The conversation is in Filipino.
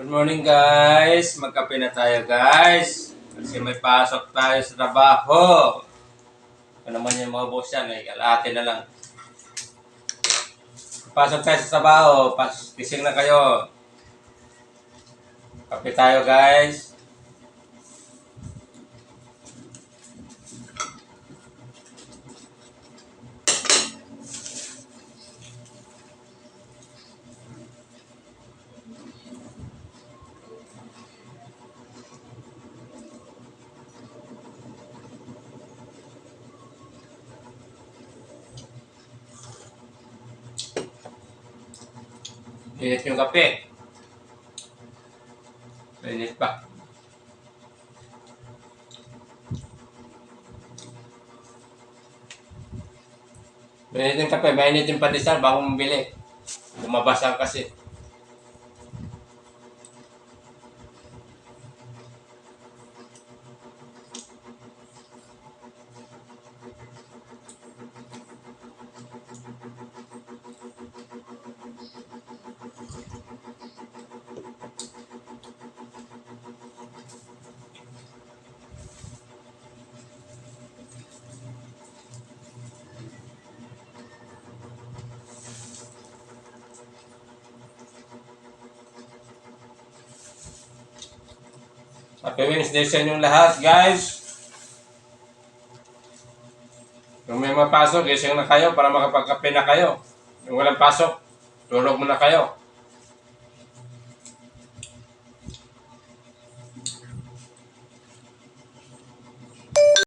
Good morning guys! Magkape na tayo guys. Kasi may pasok tayo sa trabaho. Ano naman yung mga boss yan, eh, kalahati na lang. Pasok tayo sa trabaho, pas gising na kayo. Kape tayo guys. Init yung kape. Init pa. Mainit yung kape, mainit yung pandesal bago mabili. Lumabasa kasi. Happy Wednesday sa inyong lahat, guys. Kung may mapasok, gising na kayo para makapagkape na kayo. Yung walang pasok, tulog muna kayo.